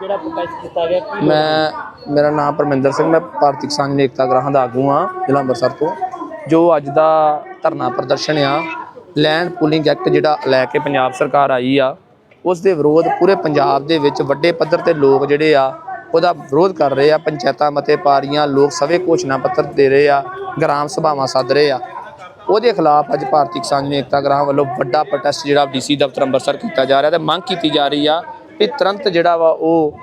ਜਿਹੜਾ ਪ੍ਰੋਟੈਸਟ ਕੀਤਾ ਗਿਆ, ਕੀ ਮੈਂ, ਮੇਰਾ ਨਾਮ ਪਰਮਿੰਦਰ ਸਿੰਘ, ਮੈਂ ਭਾਰਤੀ ਕਿਸਾਨ ਯੂਨੀਅਨ ਏਕਤਾ ਗ੍ਰਾਹਾਂ ਦਾ ਆਗੂ ਹਾਂ, ਜ਼ਿਲ੍ਹਾ ਅੰਮ੍ਰਿਤਸਰ ਤੋਂ, ਜੋ ਅੱਜ ਦਾ ਧਰਨਾ ਪ੍ਰਦਰਸ਼ਨ ਆ। ਲੈਂਡ ਪੂਲਿੰਗ ਐਕਟ ਜਿਹੜਾ ਲੈ ਕੇ ਪੰਜਾਬ ਸਰਕਾਰ ਆਈ ਆ, ਉਸ ਦੇ ਵਿਰੋਧ ਪੂਰੇ ਪੰਜਾਬ ਦੇ ਵਿੱਚ ਵੱਡੇ ਪੱਧਰ ਤੇ ਲੋਕ ਜਿਹੜੇ ਆ, ਉਹਦਾ ਵਿਰੋਧ ਕਰ ਰਹੇ ਆ। ਪੰਚਾਇਤਾਂ ਮਤੇ ਪਾ ਰਹੀਆਂ ਲੋਕ ਸਭੇ ਘੋਸ਼ਣਾ ਪੱਤਰ ਦੇ ਰਹੇ ਆ, ਗ੍ਰਾਮ ਸਭਾਵਾਂ ਸੱਦ ਰਹੇ ਆ। ਉਹਦੇ ਖਿਲਾਫ ਅੱਜ ਭਾਰਤੀ ਕਿਸਾਨ ਯੂਨੀਅਨ ਏਕਤਾ ਗ੍ਰਾਹਾਂ ਵੱਲੋਂ ਵੱਡਾ ਪ੍ਰੋਟੈਸਟ ਜਿਹੜਾ ਡੀਸੀ ਦਫ਼ਤਰ ਅੰਮ੍ਰਿਤਸਰ ਕੀਤਾ ਜਾ ਰਿਹਾ ਤੇ ਮੰਗ ਕੀਤੀ ਜਾ ਰਹੀ ਆ ਵੀ ਤੁਰੰਤ ਜਿਹੜਾ ਵਾ ਉਹ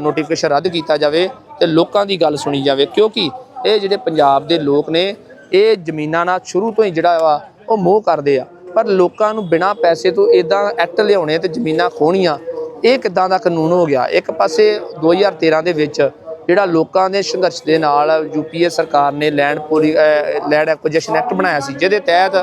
ਨੋਟੀਫਿਕੇਸ਼ਨ ਰੱਦ ਕੀਤਾ ਜਾਵੇ ਤੇ ਲੋਕਾਂ ਦੀ ਗੱਲ ਸੁਣੀ ਜਾਵੇ। ਕਿਉਂਕਿ ਇਹ ਜਿਹੜੇ ਪੰਜਾਬ ਦੇ ਲੋਕ ਨੇ, ਇਹ ਜ਼ਮੀਨਾਂ ਨਾਲ ਸ਼ੁਰੂ ਤੋਂ ਹੀ ਜਿਹੜਾ ਵਾ ਉਹ ਮੋਹ ਕਰਦੇ ਆ। ਪਰ ਲੋਕਾਂ ਨੂੰ ਬਿਨਾਂ ਪੈਸੇ ਤੋਂ ਇਦਾਂ ਐਕਟ ਲਿਆਉਣੇ ਤੇ ਜ਼ਮੀਨਾਂ ਖੋਹਣੀਆਂ, ਇਹ ਕਿੱਦਾਂ ਦਾ ਕਾਨੂੰਨ ਹੋ ਗਿਆ? ਇੱਕ ਪਾਸੇ 2013 ਦੇ ਵਿੱਚ ਜਿਹੜਾ ਲੋਕਾਂ ਦੇ ਸੰਘਰਸ਼ ਦੇ ਨਾਲ ਯੂਪੀਏ ਸਰਕਾਰ ਨੇ ਲੈਂਡ ਪੂਰੀ ਲੈਂਡ ਐਕੁਜੀਸ਼ਨ ਐਕਟ ਬਣਾਇਆ ਸੀ, ਜਿਹਦੇ ਤਹਿਤ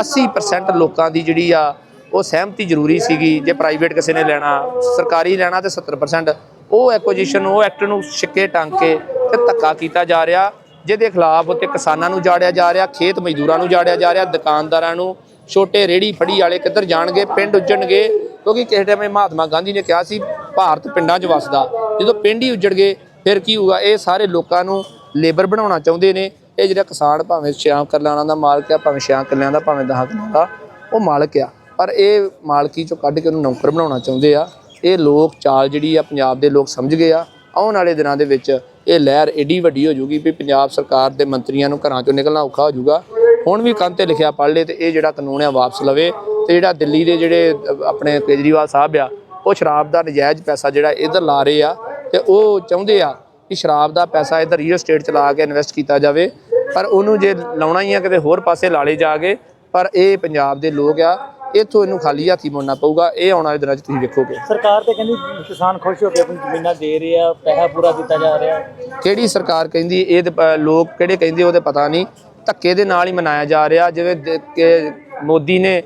80% ਲੋਕਾਂ ਦੀ ਜਿਹੜੀ ਆ ਉਹ ਸਹਿਮਤੀ ਜ਼ਰੂਰੀ ਸੀਗੀ ਜੇ ਪ੍ਰਾਈਵੇਟ ਕਿਸੇ ਨੇ ਲੈਣਾ, ਸਰਕਾਰੀ ਲੈਣਾ ਤੇ 70% ਉਹ ਐਕੁਜੀਸ਼ਨ ਉਹ ਐਕਟ ਨੂੰ ਛਿੱਕੇ ਟੰਗ ਕੇ ਤੇ ਧੱਕਾ ਕੀਤਾ ਜਾ ਰਿਹਾ, ਜਿਹਦੇ ਖਿਲਾਫ ਤੇ ਕਿਸਾਨਾਂ ਨੂੰ ਜਾੜਿਆ ਜਾ ਰਿਹਾ, ਖੇਤ ਮਜ਼ਦੂਰਾਂ ਨੂੰ ਜਾੜਿਆ ਜਾ ਰਿਹਾ, ਦੁਕਾਨਦਾਰਾਂ ਨੂੰ ਛੋਟੇ ਰੇੜੀ ਫੜੀ ਵਾਲੇ ਕਿੱਧਰ ਜਾਣਗੇ, ਪਿੰਡ ਉੱਜਣਗੇ, ਕਿਉਂਕਿ ਕਿਸੇ ਟਾਈਮ ਮਹਾਤਮਾ ਗਾਂਧੀ ਨੇ ਕਿਹਾ ਸੀ, ਭਾਰਤ ਪਿੰਡਾਂ 'ਚ ਵਸਦਾ। ਜਦੋਂ ਪਿੰਡ ਹੀ ਉੱਜੜ ਗਏ ਫਿਰ ਕੀ ਹੋਊਗਾ? ਇਹ ਸਾਰੇ ਲੋਕਾਂ ਨੂੰ ਲੇਬਰ ਬਣਾਉਣਾ ਚਾਹੁੰਦੇ ਨੇ। ਇਹ ਜਿਹੜਾ ਕਿਸਾਨ ਭਾਵੇਂ ਛਿਆਂ ਕਿੱਲਿਆਂ ਦਾ ਮਾਲਕ ਆ, ਭਾਵੇਂ ਛਿਆਂ ਕਿੱਲਿਆਂ ਦਾ, ਭਾਵੇਂ 10 ਕਿੱਲਿਆਂ ਦਾ, ਉਹ ਮਾਲਕ ਆ। ਪਰ ਇਹ ਮਾਲਕੀ ਚੋਂ ਕੱਢ ਕੇ ਉਹਨੂੰ ਨੌਕਰ ਬਣਾਉਣਾ ਚਾਹੁੰਦੇ ਆ। ਇਹ ਲੋਕ ਚਾਲ ਜਿਹੜੀ ਆ ਪੰਜਾਬ ਦੇ ਲੋਕ ਸਮਝ ਗਏ ਆ। ਆਉਣ ਵਾਲੇ ਦਿਨਾਂ ਦੇ ਵਿੱਚ ਇਹ ਲਹਿਰ ਏਡੀ ਵੱਡੀ ਹੋ ਜੂਗੀ ਵੀ ਪੰਜਾਬ ਸਰਕਾਰ ਦੇ ਮੰਤਰੀਆਂ ਨੂੰ ਘਰਾਂ ਚੋਂ ਨਿਕਲਣਾ ਔਖਾ ਹੋ ਜੂਗਾ। ਹੁਣ ਵੀ ਕੰਨ ਤੇ ਲਿਖਿਆ ਪੜ ਲੇ ਤੇ ਇਹ ਜਿਹੜਾ ਕਾਨੂੰਨ ਆ ਵਾਪਸ ਲਵੇ ਤੇ ਜਿਹੜਾ ਦਿੱਲੀ ਦੇ ਜਿਹੜੇ ਆਪਣੇ ਕੇਜਰੀਵਾਲ ਸਾਹਿਬ ਆ, ਉਹ ਸ਼ਰਾਬ ਦਾ ਨਜਾਇਜ਼ ਪੈਸਾ ਜਿਹੜਾ ਇਧਰ ਲਾ ਰਹੇ ਆ ਤੇ ਉਹ ਚਾਹੁੰਦੇ ਆ ਕਿ ਸ਼ਰਾਬ ਦਾ ਪੈਸਾ ਇਧਰ ਰੀਅਲ ਸਟੇਟ ਚ ਲਾ ਕੇ ਇਨਵੈਸਟ ਕੀਤਾ ਜਾਵੇ। ਪਰ ਉਹਨੂੰ ਜੇ ਲਾਉਣਾ ਹੀ ਆ ਕਿਤੇ ਹੋਰ ਪਾਸੇ ਲਾਲੇ ਜਾ ਕੇ, ਪਰ ਇਹ ਪੰਜਾਬ ਦੇ ਲੋਕ ਆ ਇੱਥੋਂ ਇਹਨੂੰ ਖਾਲੀ ਹੱਥੀ ਮੁੜਨਾ ਪਊਗਾ ਇਹ ਆਉਣ ਵਾਲੇ ਦਿਨਾਂ 'ਚ ਤੁਸੀਂ ਵੇਖੋਗੇ। ਸਰਕਾਰ ਤੇ ਕਹਿੰਦੀ ਕਿਸਾਨ ਖੁਸ਼ ਹੋ ਕੇ ਆਪਣੀ ਜ਼ਮੀਨਾਂ ਦੇ ਰਹੇ ਆ ਪੈਸਾ ਪੂਰਾ ਦਿੱਤਾ ਜਾ ਰਿਹਾ। ਕਿਹੜੀ ਸਰਕਾਰ ਕਹਿੰਦੀ ਇਹ ਲੋਕ ਕਿਹੜੇ ਕਹਿੰਦੇ ਉਹਦੇ ਪਤਾ ਨਹੀਂ। ਧੱਕੇ ਦੇ ਨਾਲ ਹੀ ਮਨਾਇਆ ਜਾ ਰਿਹਾ ਜਿਵੇਂ ਦੇ- ਕਿ ਮੋਦੀ ਨੇ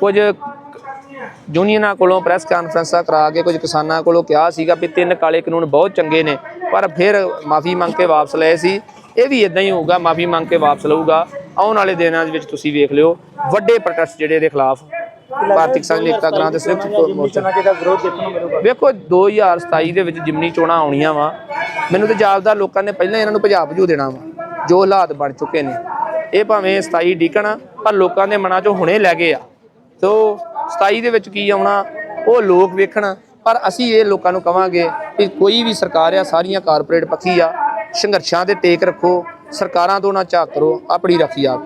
ਕੁਝ ਯੂਨੀਅਨਾਂ ਕੋਲੋਂ ਪ੍ਰੈਸ ਕਾਨਫਰੰਸਾਂ ਕਰਾ ਕੇ ਕੁਝ ਕਿਸਾਨਾਂ ਕੋਲੋਂ ਕਿਹਾ ਸੀਗਾ ਵੀ ਤਿੰਨ ਕਾਲੇ ਕਾਨੂੰਨ ਬਹੁਤ ਚੰਗੇ ਨੇ ਪਰ ਫਿਰ ਮਾਫੀ ਮੰਗ ਕੇ ਵਾਪਸ ਲਏ ਸੀ। ਇਹ ਵੀ ਇਦਾਂ ਹੀ ਹੋਊਗਾ ਮਾਫੀ ਮੰਗ ਕੇ ਵਾਪਸ ਲਊਗਾ। ਆਉਣ ਵਾਲੇ ਦਿਨਾਂ ਦੇ ਵਿੱਚ ਤੁਸੀਂ ਵੇਖ ਲਿਓ ਵੱਡੇ ਪ੍ਰੋਟੈਸਟ ਜਿਹੜੇ ਇਹਦੇ ਖਿਲਾਫ ਭਾਰਤੀ ਕਿਸਾਨ ਏਕਤਾ ਗ੍ਰਾਂਟ ਤੇ ਸੰਯੁਕਤ ਮੋਰਚਾ। ਜਿੰਨਾ ਜਿਹਦਾ ਵਿਰੋਧ ਦੇਖਣ ਨੂੰ ਮਿਲੂਗਾ। ਵੇਖੋ 2027 ਦੇ ਵਿੱਚ ਜਿਮਨੀ ਚੋਣਾਂ ਆਉਣੀਆਂ ਵਾ ਮੈਨੂੰ ਤੇ ਜਾਪਦਾ ਲੋਕਾਂ ਨੇ ਪਹਿਲਾਂ ਇਹਨਾਂ ਨੂੰ ਭਜਾ ਭਜੂ ਦੇਣਾ ਵਾ ਜੋ ਹਾਲਾਤ ਬਣ ਚੁੱਕੇ ਨੇ। ਇਹ ਭਾਵੇਂ 27 ਡੀਕਣ ਪਰ ਲੋਕਾਂ ਦੇ ਮਨਾਂ 'ਚੋਂ ਹੁਣੇ ਲੈ ਗਏ ਆ। ਤੋ 27 ਦੇ ਵਿੱਚ ਕੀ ਆਉਣਾ ਉਹ ਲੋਕ ਵੇਖਣ ਪਰ ਅਸੀਂ ਇਹ ਲੋਕਾਂ ਨੂੰ ਕਵਾਂਗੇ ਕਿ ਕੋਈ ਵੀ ਸਰਕਾਰ ਆ ਸਾਰੀਆਂ ਕਾਰਪੋਰੇਟ ਪੱਖੀ ਆ ਸੰਘਰਸ਼ਾਂ ਤੇ ਟੇਕ ਰੱਖੋ ਸਰਕਾਰਾਂ ਤੋਂ ਨਾ ਝਾਕ ਕਰੋ ਆਪਣੀ ਰੱਖੀ ਆਪ